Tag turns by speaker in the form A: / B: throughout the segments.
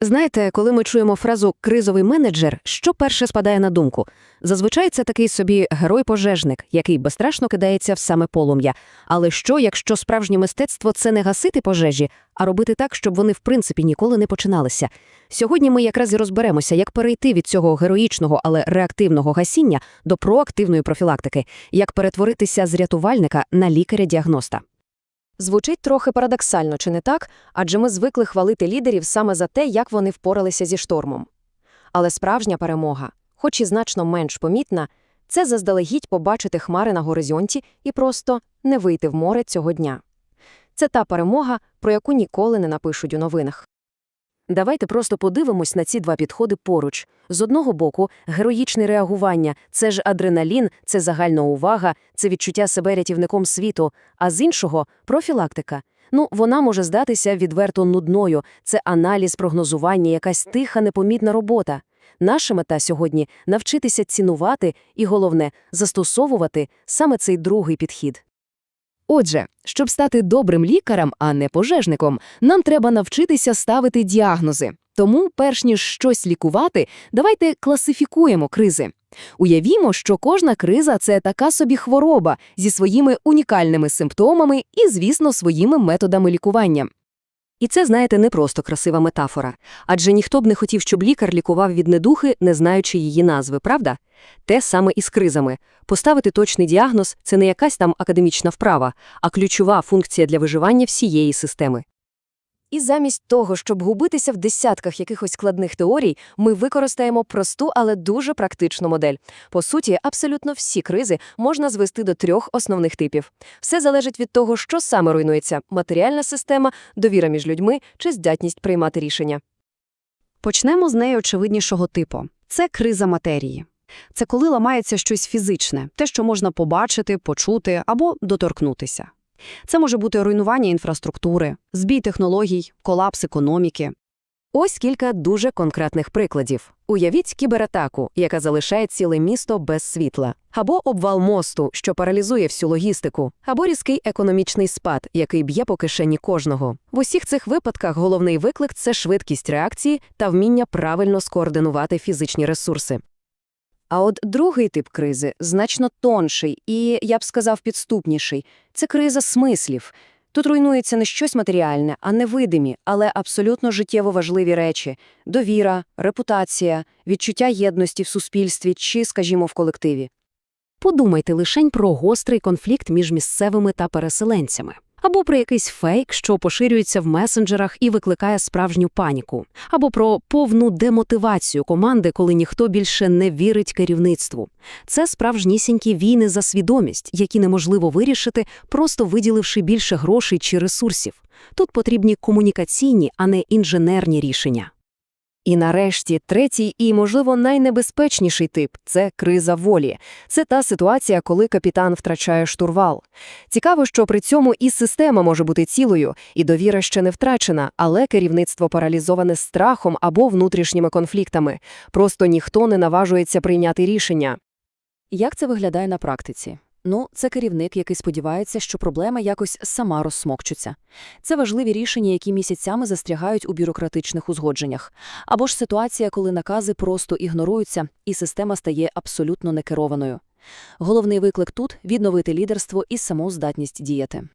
A: Знаєте, коли ми чуємо фразу кризовий менеджер, що перше спадає на думку? Зазвичай це такий собі герой-пожежник, який безстрашно кидається в саме полум'я. Але що, якщо справжнє мистецтво це не гасити пожежі, а робити так, щоб вони в принципі ніколи не починалися? Сьогодні ми якраз і розберемося, як перейти від цього героїчного, але реактивного гасіння до проактивної профілактики, як перетворитися з рятувальника на лікаря-діагноста.
B: Звучить трохи парадоксально, чи не так? Адже ми звикли хвалити лідерів саме за те, як вони впоралися зі штормом. Але справжня перемога, хоч і значно менш помітна, це заздалегідь побачити хмари на горизонті і просто не вийти в море цього дня. Це та перемога, про яку ніколи не напишуть у новинах.
A: Давайте просто подивимось на ці два підходи поруч. З одного боку, героїчне реагування – це ж адреналін, це загальна увага, це відчуття себе рятівником світу, а з іншого – профілактика. Ну, вона може здатися відверто нудною, це аналіз, прогнозування, якась тиха, непомітна робота. Наша мета сьогодні – навчитися цінувати і, головне, застосовувати саме цей другий підхід.
C: Отже, щоб стати добрим лікарем, а не пожежником, нам треба навчитися ставити діагнози. Тому, перш ніж щось лікувати, давайте класифікуємо кризи. Уявімо, що кожна криза це така собі хвороба зі своїми унікальними симптомами і, звісно, своїми методами лікування.
A: І це, знаєте, не просто красива метафора. Адже ніхто б не хотів, щоб лікар лікував від недухи, не знаючи її назви, правда? Те саме і з кризами. Поставити точний діагноз – це не якась там академічна вправа, а ключова функція для виживання всієї системи.
B: І замість того, щоб губитися в десятках якихось складних теорій, ми використаємо просту, але дуже практичну модель. По суті, абсолютно всі кризи можна звести до трьох основних типів. Все залежить від того, що саме руйнується – матеріальна система, довіра між людьми чи здатність приймати рішення.
D: Почнемо з найочевиднішого типу. Це криза матерії. Це коли ламається щось фізичне, те, що можна побачити, почути або доторкнутися. Це може бути руйнування інфраструктури, збій технологій, колапс економіки.
A: Ось кілька дуже конкретних прикладів. Уявіть кібератаку, яка залишає ціле місто без світла, або обвал мосту, що паралізує всю логістику, або різкий економічний спад, який б'є по кишені кожного. В усіх цих випадках головний виклик це швидкість реакції та вміння правильно скоординувати фізичні ресурси. А от другий тип кризи значно тонший і, я б сказав, підступніший це криза смислів. Тут руйнується не щось матеріальне, а невидимі, але абсолютно життєво важливі речі довіра, репутація, відчуття єдності в суспільстві чи, скажімо, в колективі. Подумайте лишень про гострий конфлікт між місцевими та переселенцями. Або про якийсь фейк, що поширюється в месенджерах і викликає справжню паніку, або про повну демотивацію команди, коли ніхто більше не вірить керівництву. Це справжнісінькі війни за свідомість, які неможливо вирішити, просто виділивши більше грошей чи ресурсів. Тут потрібні комунікаційні, а не інженерні рішення. І нарешті третій і, можливо, найнебезпечніший тип це криза волі. Це та ситуація, коли капітан втрачає штурвал. Цікаво, що при цьому і система може бути цілою, і довіра ще не втрачена, але керівництво паралізоване страхом або внутрішніми конфліктами. Просто ніхто не наважується прийняти рішення.
B: Як це виглядає на практиці? Ну, це керівник, який сподівається, що проблема якось сама розсмокчуться. Це важливі рішення, які місяцями застрягають у бюрократичних узгодженнях. Або ж ситуація, коли накази просто ігноруються, і система стає абсолютно некерованою. Головний виклик тут – відновити лідерство і саму здатність діяти.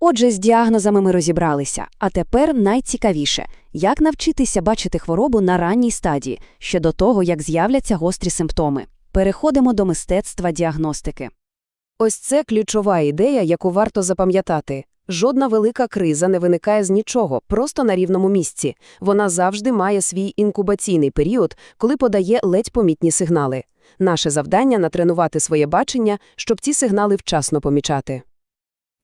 A: Отже, з діагнозами ми розібралися. А тепер найцікавіше – як навчитися бачити хворобу на ранній стадії, ще до того, як з'являться гострі симптоми. Переходимо до мистецтва діагностики. Ось це ключова ідея, яку варто запам'ятати. Жодна велика криза не виникає з нічого, просто на рівному місці. Вона завжди має свій інкубаційний період, коли подає ледь помітні сигнали. Наше завдання – натренувати своє бачення, щоб ці сигнали вчасно помічати.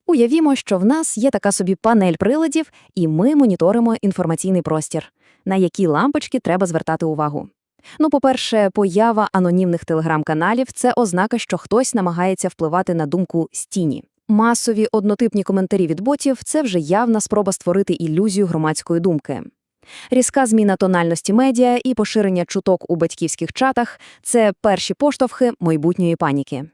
E: Уявімо, що в нас є така собі панель приладів, і ми моніторимо інформаційний простір, на які лампочки треба звертати увагу. Ну, по-перше, поява анонімних телеграм-каналів це ознака, що хтось намагається впливати на думку стіні. Масові однотипні коментарі від ботів це вже явна спроба створити ілюзію громадської думки. Різка зміна тональності медіа і поширення чуток у батьківських чатах це перші поштовхи майбутньої паніки.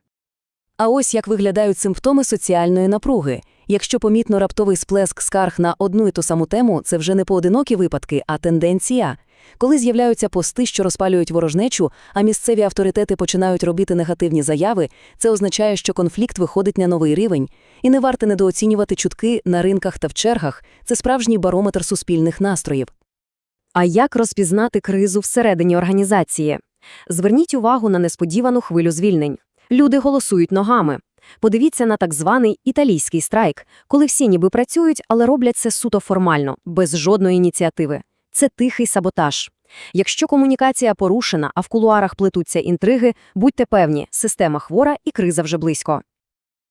A: А ось як виглядають симптоми соціальної напруги.
B: Якщо помітно раптовий сплеск скарг на одну і ту саму тему, це вже не поодинокі випадки, а тенденція. Коли з'являються пости, що розпалюють ворожнечу, а місцеві авторитети починають робити негативні заяви, це означає, що конфлікт виходить на новий рівень. І не варто недооцінювати чутки на ринках та в чергах. Це справжній барометр суспільних настроїв.
E: А як розпізнати кризу всередині організації? Зверніть увагу на несподівану хвилю звільнень. Люди голосують ногами. Подивіться на так званий італійський страйк, коли всі ніби працюють, але роблять це суто формально, без жодної ініціативи. Це тихий саботаж. Якщо комунікація порушена, а в кулуарах плетуться інтриги, будьте певні, система хвора і криза вже близько.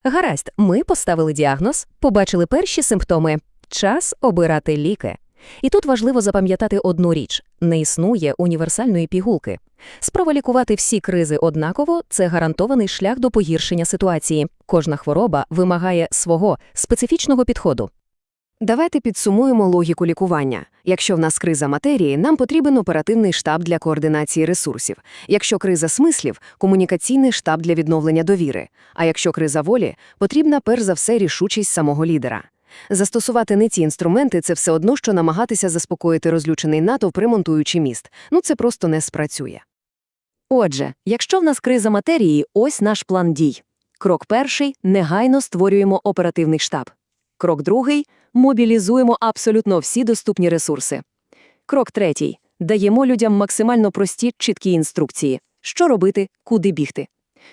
A: Гаразд, ми поставили діагноз, побачили перші симптоми. Час обирати ліки. І тут важливо запам'ятати одну річ – не існує універсальної пігулки. Спроба лікувати всі кризи однаково – це гарантований шлях до погіршення ситуації. Кожна хвороба вимагає свого специфічного підходу.
D: Давайте підсумуємо логіку лікування. Якщо в нас криза матерії, нам потрібен оперативний штаб для координації ресурсів. Якщо криза смислів – комунікаційний штаб для відновлення довіри. А якщо криза волі, потрібна перш за все рішучість самого лідера. Застосувати не ці інструменти – це все одно, що намагатися заспокоїти розлючений натовп, ремонтуючи міст. Ну це просто не спрацює.
E: Отже, якщо в нас криза матерії, ось наш план дій. Крок перший – негайно створюємо оперативний штаб. Крок другий – мобілізуємо абсолютно всі доступні ресурси. Крок третій – даємо людям максимально прості, чіткі інструкції. Що робити, куди бігти.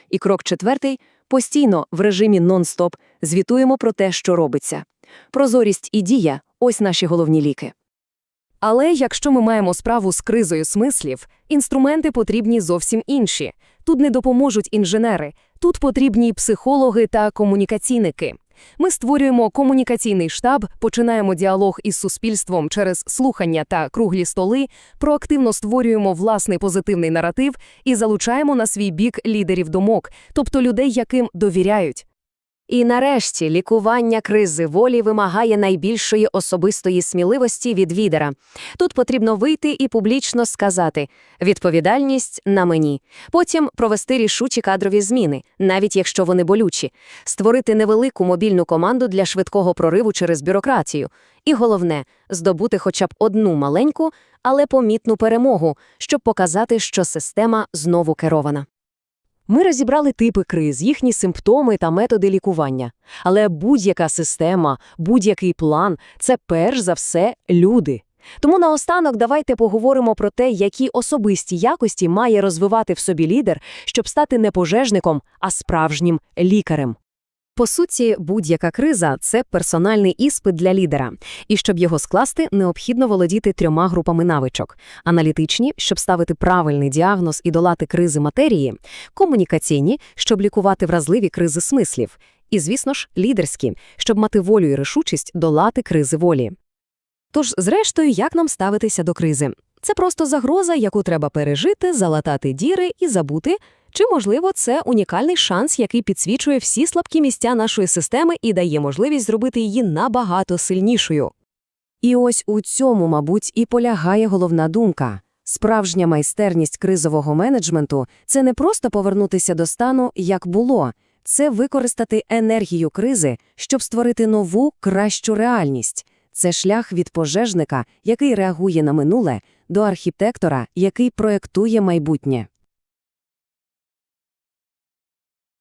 E: І крок четвертий – постійно, в режимі нон-стоп, звітуємо про те, що робиться. Прозорість і дія – ось наші головні ліки.
A: Але якщо ми маємо справу з кризою смислів, інструменти потрібні зовсім інші. Тут не допоможуть інженери, тут потрібні психологи та комунікаційники. Ми створюємо комунікаційний штаб, починаємо діалог із суспільством через слухання та круглі столи, проактивно створюємо власний позитивний наратив і залучаємо на свій бік лідерів думок, тобто людей, яким довіряють.
E: І нарешті лікування кризи волі вимагає найбільшої особистої сміливості від лідера. Тут потрібно вийти і публічно сказати «відповідальність на мені». Потім провести рішучі кадрові зміни, навіть якщо вони болючі, створити невелику мобільну команду для швидкого прориву через бюрократію. І головне – здобути хоча б одну маленьку, але помітну перемогу, щоб показати, що система знову керована.
B: Ми розібрали типи криз, їхні симптоми та методи лікування. Але будь-яка система, будь-який план – це перш за все люди. Тому наостанок давайте поговоримо про те, які особисті якості має розвивати в собі лідер, щоб стати не пожежником, а справжнім лікарем.
A: По суті, будь-яка криза – це персональний іспит для лідера. І щоб його скласти, необхідно володіти трьома групами навичок. Аналітичні, щоб ставити правильний діагноз і долати кризи матерії, комунікаційні, щоб лікувати вразливі кризи смислів, і, звісно ж, лідерські, щоб мати волю і рішучість долати кризи волі. Тож, зрештою, як нам ставитися до кризи? Це просто загроза, яку треба пережити, залатати діри і забути, чи, можливо, це унікальний шанс, який підсвічує всі слабкі місця нашої системи і дає можливість зробити її набагато сильнішою. І ось у цьому, мабуть, і полягає головна думка. Справжня майстерність кризового менеджменту – це не просто повернутися до стану, як було, це використати енергію кризи, щоб створити нову, кращу реальність. Це шлях від пожежника, який реагує на минуле, до архітектора, який проєктує майбутнє.